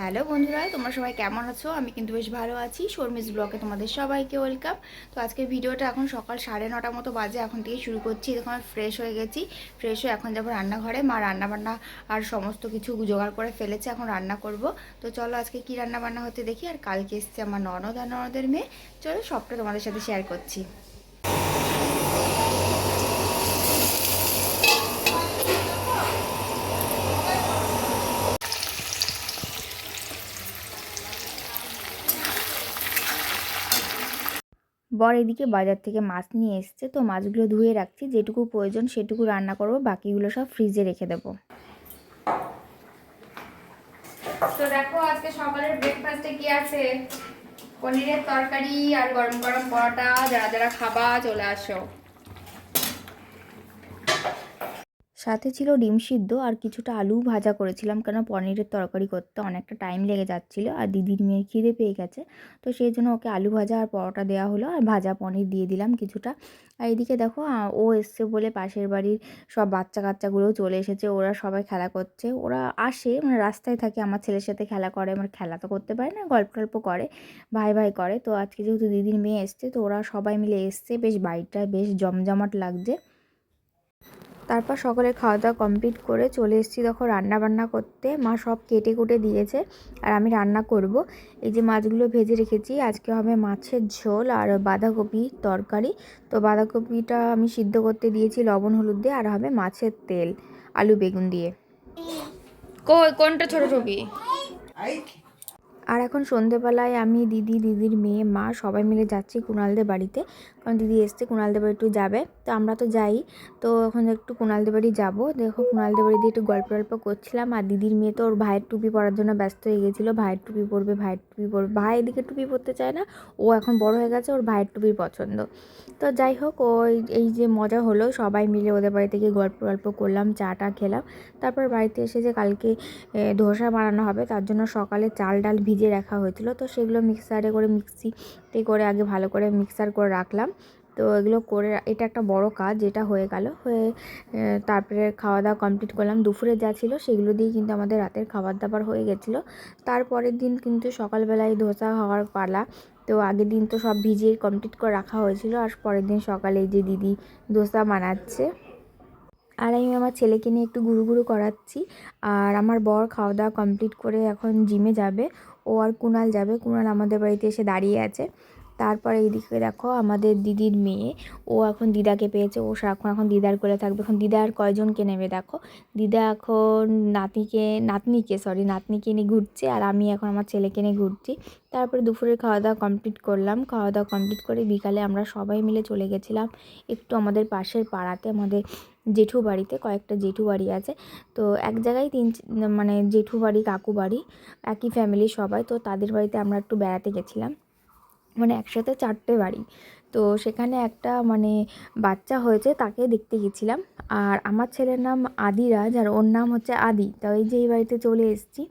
Hello বন্ধুরা, তোমরা সবাই কেমন আছো? আমি কিন্তু বেশ ভালো আছি। শর্মিস ব্লগে তোমাদের সবাইকে ওয়েলকাম। তো আজকের ভিডিওটা এখন সকাল সাড়ে নটার মতো বাজে এখন থেকে শুরু করছি। এখন ফ্রেশ হয়ে গেছি। ফ্রেশ হয়ে এখন যাব রান্নাঘরে। মা রান্না বান্না আর সমস্ত কিছু জোগাড় করে ফেলেছে, এখন রান্না করব। তো চলো আজকে কি রান্না বান্না হতে দেখি। আর কালকে এসছে আমার ননদ আর ননদের মেয়ে। চলো সবটা তোমাদের সাথে শেয়ার করছি। বর এদিকে বাজার থেকে মাছ নিয়ে এসছে, তো মাছগুলো ধুয়ে রাখছি, যেটুকু প্রয়োজন সেটুকু রান্না করব, বাকিগুলো সব ফ্রিজে রেখে দেবো। তো দেখো, আজকে সকালের ব্রেকফাস্টে কি আছে? পনিরের তরকারি আর গরম গরম পরোটা, যারা যারা খাবা, চলে আসো। সাথে ছিল ডিম সিদ্ধ আর কিছুটা আলু ভাজা করেছিলাম কেন পনিরের তরকারি করতে অনেকটা টাইম লেগে যাচ্ছিল আর দিদির মেয়ের খিদে পেয়ে গেছে। তো সেই জন্য ওকে আলু ভাজা আর পরোটা দেওয়া হলো আর ভাজা পনির দিয়ে দিলাম কিছুটা। আর এদিকে দেখো ও এসছে বলে পাশের বাড়ির সব বাচ্চা কাচ্চাগুলোও চলে এসেছে, ওরা সবাই খেলা করছে। ওরা আসে মানে রাস্তায় থাকে, আমার ছেলের সাথে খেলা করে আমার খেলা তো করতে পারে না, গল্প টল্প করে, ভাই ভাই করে। তো আজকে যেহেতু দিদির মেয়ে এসছে, তো ওরা সবাই মিলে এসছে, বেশ বাড়িটা বেশ জমজমাট লাগছে। তারপর সকালে খাওয়া দাওয়া কমপ্লিট করে চলে এসেছি দেখো রান্না বান্না করতে। মা সব কেটে কুটে দিয়েছে আর আমি রান্না করব। এই যে মাছগুলো ভেজে রেখেছি আজকে হবে মাছের ঝোল আর বাঁধাকপি তরকারি। তো বাঁধাকপিটা আমি সিদ্ধ করতে দিয়েছি লবণ হলুদ দিয়ে আর হবে মাছের তেল আলু বেগুন দিয়ে। কই কোনটা ছোট ছবি আর এখন সন্ধেবেলায় আমি দিদি দিদির মেয়ে মা সবাই মিলে যাচ্ছি কুণালদের বাড়িতে। দিদি এসছে কুণালদের বাড়ি একটু যাবে। তো আমরা তো যাই। তো এখন একটু কুণালদের বাড়ি যাব। দেখো কুণালদের বাড়ি দিয়ে একটু গল্প গল্প করছিলাম, আর দিদির মেয়ে তো ওর ভাইয়ের টুপি পরার জন্য ব্যস্ত হয়ে গেছিল। ভাইয়ের টুপি পরবে, ভাইয়ের টুপি পরবে। ভাই এদিকে টুপি পরতে চায় না, ও এখন বড় হয়ে গেছে, ওর ভাইয়ের টুপি পছন্দ। তো যাই হোক ওই এই যে মজা হলো, সবাই মিলে ওদের বাড়ি থেকে গল্প গল্প করলাম, চা টা খেলাম। তারপর বাড়িতে এসে যে কালকে ধোসা বানানো হবে, তার জন্য সকালে চাল ডাল ভিজে রাখা হয়েছিল। তো সেগুলো মিক্সারে করে মিক্সিতে করে আগে ভালো করে মিক্সার করে রাখলাম। তো এগুলো করে এটা একটা বড় কাজ যেটা হয়ে গেল। হয়ে তারপরে খাওয়া দাওয়া কমপ্লিট করলাম। দুপুরে যা ছিল সেগুলো দিয়েই কিন্তু আমাদের রাতের খাবার দাবার হয়ে গেছিল। তারপরের দিন কিন্তু সকালবেলায় ধোসা হওয়ার পালা। তো আগের দিন তো সব ভিজিয়ে কমপ্লিট করে রাখা হয়েছিল। আর পরের দিন সকালে যে দিদি দোসা বানাচ্ছে। আর আমি আমার ছেলেকে নিয়ে একটু ঘুরু ঘুরু করাচ্ছি। আর আমার বর খাওয়া দাওয়া কমপ্লিট করে এখন জিমে যাবে। ও আর কুনাল যাবে। কুনাল আমাদের বাড়িতে এসে দাঁড়িয়ে আছে। তারপরে এইদিকে দেখো আমাদের দিদির মেয়ে। ও এখন দিদাকে পেয়েছে, ও সারাক্ষণ এখন দিদার করে থাকবে। এখন দিদা আর কয়জনকে নেবে দেখো? দিদা এখন নাতনিকে নাতনিকে সরি নাতনিকে নিয়ে ঘুরছে আর আমি এখন আমার ছেলেকে নিয়ে ঘুরছি। তারপরে দুপুরের খাওয়া দাওয়া কমপ্লিট করলাম। খাওয়া দাওয়া কমপ্লিট করে বিকালে আমরা সবাই মিলে চলে গেছিলাম একটু আমাদের পাশের পাড়াতে, আমাদের জেঠু বাড়িতে, কয়েকটা জেঠু বাড়ি আছে। তো এক জায়গায় তিন মানে জেঠু বাড়ি, কাকু বাড়ি, একই ফ্যামিলি সবাই। তো তাদের বাড়িতে আমরা একটু বেড়াতে গেছিলাম। মানে একসাথে চারটে বাড়ি। তো সেখানে একটা মানে বাচ্চা হয়েছে, তাকে দেখতে গেছিলাম। আর আমার ছেলের নাম আদিরাজ আর ওর নাম হচ্ছে আদি। তো এই যে এই বাড়িতে চলে এসেছি।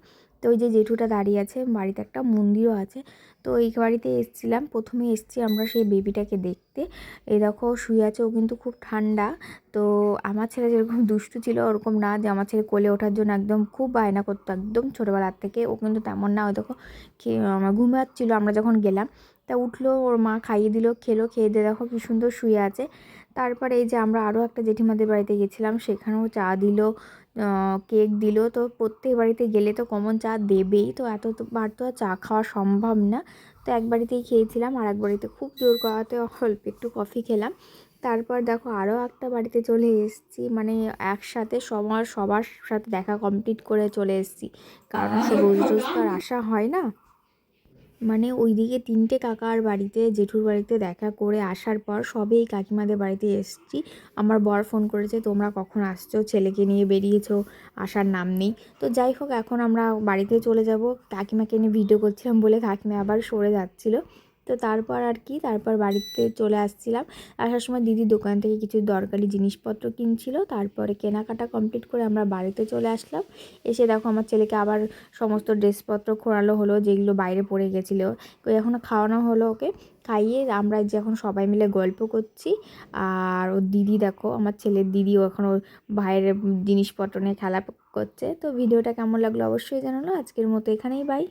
তো ওই যে জেঠুটা দাঁড়িয়ে আছে, বাড়িতে একটা মন্দিরও আছে। তো এই বাড়িতে এসছিলাম। প্রথমে এসছি আমরা সেই বেবিটাকে দেখতে। এই দেখো শুয়ে আছে, ও কিন্তু খুব ঠান্ডা। তো আমার ছেলে যেরকম দুষ্টু ছিল, ওরকম না যে আমার ছেলে কোলে ওঠার জন্য একদম খুব বায়না করতো একদম ছোটোবেলার থেকে। ও কিন্তু তেমন না, ওই দেখো ঘুমাচ্ছিলো, আমরা যখন গেলাম। তা উঠল, ওর মা খাইয়ে দিল, খেলো, খেয়ে দিয়ে দেখো কী সুন্দর শুয়ে আছে। তারপরে এই যে আমরা আরও একটা জেঠিমাদের বাড়িতে গেছিলাম সেখানেও চা দিল কেক দিল। তো প্রত্যেক বাড়িতে গেলে তো কমন চা দেবেই তো এত বার তো আর চা খাওয়া সম্ভব না। তো এক বাড়িতেই খেয়েছিলাম আর এক বাড়িতে খুব জোর করাতে অল্প একটু কফি খেলাম। তারপর দেখো আরও একটা বাড়িতে চলে এসেছি মানে একসাথে সবার সবার সাথে দেখা কমপ্লিট করে চলে এসেছি। কারণ রোজ রোজ তো আর আসা হয় না। মানে ওইদিকে তিনটে কাকার বাড়িতে, জেঠুর বাড়িতে দেখা করে আসার পর সবেই কাকিমাদের বাড়িতে এসেছি। আমার বর ফোন করেছে, তোমরা কখন আসছো? ছেলেকে নিয়ে বেরিয়েছো, আসার নাম নেই। তো যাই হোক, এখন আমরা বাড়িতে চলে যাব। কাকিমাকে নিয়ে ভিডিও করছিলাম বলে কাকিমা আবার সরে যাচ্ছিল। তো তারপর আর কি, তারপর বাড়িতে চলে আসছিলাম। আসার সময় দিদির দোকান থেকে কিছু দরকারি জিনিসপত্র কিনছিল। তারপরে কেনাকাটা কমপ্লিট করে আমরা বাড়িতে চলে আসলাম। এসে দেখো আমার ছেলেকে আবার সমস্ত ড্রেসপত্র খোঁড়ালো হলো, যেগুলো বাইরে পড়ে গেছিল। এখনও খাওয়ানো হলো ওকে। খাইয়ে আমরা যে এখন সবাই মিলে গল্প করছি। আর ওর দিদি দেখো, আমার ছেলের দিদিও এখন ওর ভাইয়ের জিনিসপত্র নিয়ে খেলা করছে। তো ভিডিওটা কেমন লাগল অবশ্যই জানালো। আজকের মতো এখানেই বাই